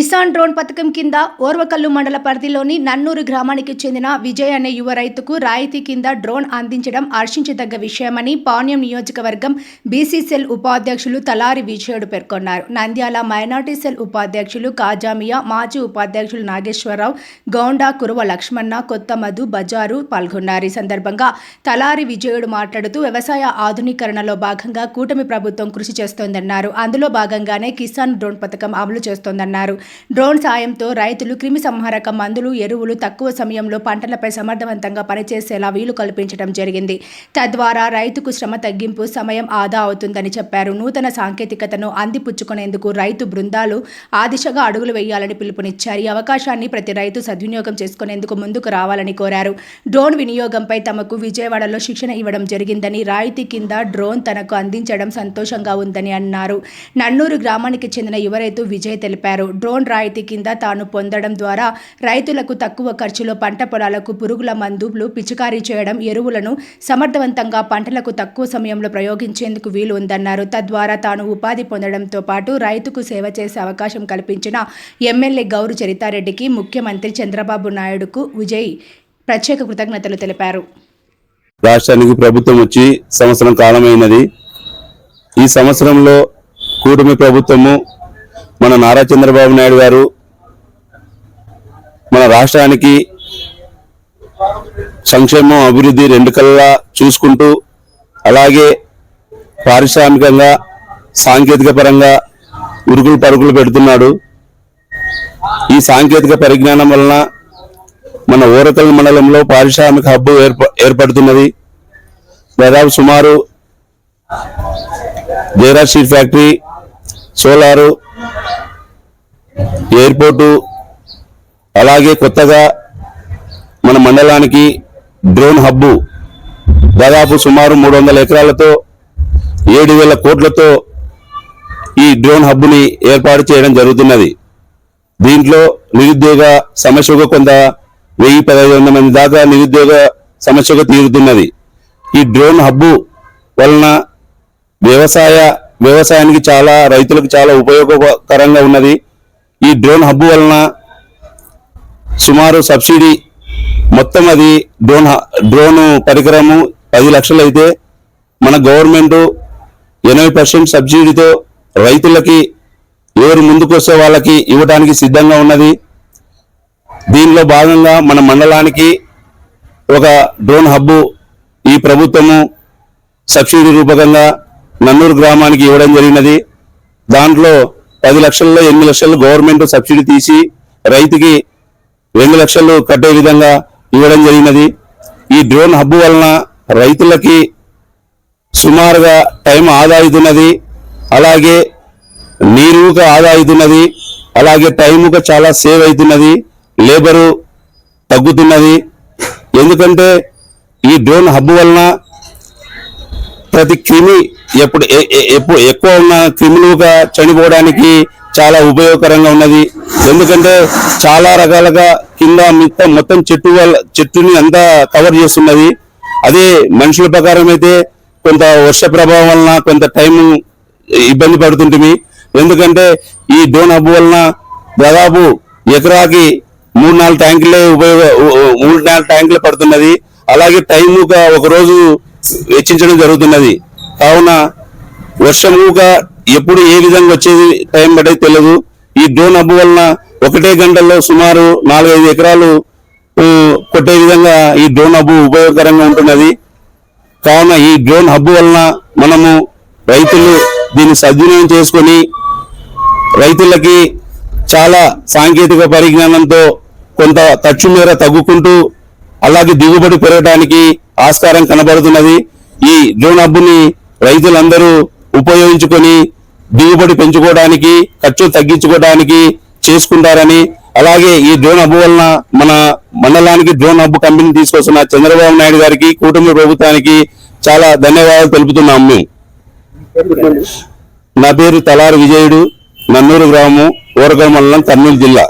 Kisan drone పథకం కింద ఓర్వకల్లు మండల పరిధిలోని నన్నూరు గ్రామానికి చెందిన విజయ్ అనే యువ రైతుకు రాయితీ కింద డ్రోన్ అందించడం హర్షించదగ్గ విషయమని పాణ్యం నియోజకవర్గం బీసీసెల్ ఉపాధ్యక్షులు తలారి విజయుడు పేర్కొన్నారు. నంద్యాల మైనార్టీ సెల్ ఉపాధ్యక్షులు కాజామియా మాజీ ఉపాధ్యక్షులు నాగేశ్వరరావు గౌండా కురువ లక్ష్మణ కొత్త మధు బజారు పాల్గొన్నారు. ఈ సందర్భంగా తలారి విజయుడు మాట్లాడుతూ వ్యవసాయ ఆధునీకరణలో భాగంగా కూటమి ప్రభుత్వం కృషి చేస్తోందన్నారు. అందులో భాగంగానే కిసాన్ డ్రోన్ పథకం అమలు చేస్తోందన్నారు. డ్రోన్ సాయంతో రైతులు క్రిమి సంహారక మందులు ఎరువులు తక్కువ సమయంలో పంటలపై సమర్థవంతంగా పనిచేసేలా వీలు కల్పించడం జరిగింది. తద్వారా రైతుకు శ్రమ తగ్గింపు సమయం ఆదా అవుతుందని చెప్పారు. నూతన సాంకేతికతను అందిపుచ్చుకునేందుకు రైతు బృందాలు ఆ దిశగా అడుగులు వేయాలని పిలుపునిచ్చారు. ఈ అవకాశాన్ని ప్రతి రైతు సద్వినియోగం చేసుకునేందుకు ముందుకు రావాలని కోరారు. డ్రోన్ వినియోగంపై తమకు విజయవాడలో శిక్షణ ఇవ్వడం జరిగిందని రాయితీ కింద డ్రోన్ తనకు అందించడం సంతోషంగా ఉందని అన్నారు. నన్నూరు గ్రామానికి చెందిన యువ రైతు విజయ్ తెలిపారు. డ్రోన్ రాయితీ కింద తాను పొందడం ద్వారా రైతులకు తక్కువ ఖర్చులో పంట పొలాలకు పురుగుల మందులు పిచికారీ చేయడం ఎరువులను సమర్థవంతంగా పంటలకు తక్కువ సమయంలో ప్రయోగించేందుకు వీలు ఉందన్నారు. తద్వారా తాను ఉపాధి పొందడంతో పాటు రైతుకు సేవ చేసే అవకాశం కల్పించిన ఎమ్మెల్యే గౌరు చరితారెడ్డికి ముఖ్యమంత్రి చంద్రబాబు నాయుడుకు విజయ్ ప్రత్యేక కృతజ్ఞతలు తెలిపారు. రాష్ట్రానికి ప్రభుత్వం వచ్చి సంవత్సరం కాలమైనది. ఈ సంవత్సరంలో కూటమి ప్రభుత్వము మన నారా చంద్రబాబు నాయుడు గారు మన రాష్ట్రానికి సంక్షేమం అభివృద్ధి రెండు కల్లా చూసుకుంటూ అలాగే పారిశ్రామికంగా సాంకేతిక పరంగా ఉరుకులు పరుగులు పెడుతున్నాడు. ఈ సాంకేతిక పరిజ్ఞానం వలన మన ఓరకల్ మండలంలో పారిశ్రామిక హబ్బు ఏర్ప ఏర్పడుతున్నది. దాదాపు సుమారు దేరా స్టీల్ ఫ్యాక్టరీ సోలారు ఎయిర్పోర్టు అలాగే కొత్తగా మన మండలానికి డ్రోన్ హబ్బు దాదాపు సుమారు మూడు వందల ఎకరాలతో ఏడు వేల కోట్లతో ఈ డ్రోన్ హబ్బుని ఏర్పాటు చేయడం జరుగుతున్నది. దీంట్లో నిరుద్యోగ సమస్యకు కొంత వెయ్యి పదహైదు వందల మంది దాకా నిరుద్యోగ సమస్యగా తీరుతున్నది. ఈ డ్రోన్ హబ్బు వలన వ్యవసాయ వ్యవసాయానికి చాలా రైతులకు చాలా ఉపయోగకరంగా ఉన్నది. ఈ డ్రోన్ హబ్బు వలన సుమారు సబ్సిడీ మొత్తం అది డ్రోన్ హ- డ్రోన్ పరికరము పది లక్షలు అయితే మన గవర్నమెంట్ ఎనభై పర్సెంట్ సబ్సిడీతో రైతులకి ఎవరు ముందుకొస్తే వాళ్ళకి ఇవ్వడానికి సిద్ధంగా ఉన్నది. దీనిలో భాగంగా మన మండలానికి ఒక డ్రోన్ హబ్బు ఈ ప్రభుత్వము సబ్సిడీ రూపకంగా నన్నూరు గ్రామానికి ఇవ్వడం జరిగినది. దాంట్లో పది లక్షల్లో ఎనిమిది లక్షలు గవర్నమెంట్ సబ్సిడీ తీసి రైతుకి రెండు లక్షలు కట్టే విధంగా ఇవ్వడం జరిగినది. ఈ డ్రోన్ హబ్బు వలన రైతులకి సుమారుగా టైం ఆదా అవుతున్నది అలాగే నీరుగా ఆదా అవుతున్నది అలాగే టైముగా చాలా సేవ్ అవుతున్నది లేబరు తగ్గుతున్నది. ఎందుకంటే ఈ డ్రోన్ హబ్బు వలన ప్రతి క్రిమి ఎప్పుడు ఎ- ఎప్పుడు ఎక్కువ ఉన్న క్రిములుగా చనిపోవడానికి చాలా ఉపయోగకరంగా ఉన్నది. ఎందుకంటే చాలా రకాలుగా కింద మిగతా మొత్తం చెట్టు వల్ల చెట్టుని అంతా కవర్ చేస్తున్నది. అదే మనుషుల ప్రకారం అయితే కొంత వర్ష ప్రభావం వలన కొంత టైం ఇబ్బంది పడుతుంటుంది ఎందుకంటే ఈ డోన్ హబ్బు వలన దాదాపు ఎకరాకి మూడు నాలుగు ట్యాంకులే ఉపయోగ మూడు నాలుగు ట్యాంకులే పడుతున్నది. అలాగే టైముగా ఒక రోజు వెచ్చించడం జరుగుతున్నది. కావున వర్షముగా ఎప్పుడు ఏ విధంగా వచ్చేది టైం పడేది తెలియదు ఈ డ్రోన్ హబ్బు వలన ఒకటే గంటల్లో సుమారు నాలుగైదు ఎకరాలు కొట్టే విధంగా ఈ డ్రోన్ హబ్బు ఉపయోగకరంగా ఉంటున్నది. కావున ఈ డ్రోన్ హబ్బు వలన మనము రైతులు దీన్ని సద్వినియోగం చేసుకొని రైతులకి చాలా సాంకేతిక పరిజ్ఞానంతో కొంత ఖర్చు మేర తగ్గుకుంటూ అలాగే దిగుబడి పెరగడానికి ఆస్కారం కనబడుతున్నది. ఈ డ్రోన్ హబ్బుని రైతులందరూ ఉపయోగించుకొని దిగుబడి పెంచుకోవడానికి ఖర్చు తగ్గించుకోవడానికి చేసుకుంటారని అలాగే ఈ డ్రోన్ హబ్బు వలన మన మండలానికి డ్రోన్ హబ్బు కంపెనీ తీసుకొస్తున్న చంద్రబాబు నాయుడు గారికి కూటమి ప్రభుత్వానికి చాలా ధన్యవాదాలు తెలుపుతున్నాం మేము. నా పేరు తలారి విజయుడు నన్నూరు గ్రామం ఊరగల్ మండలం కర్నూలు జిల్లా.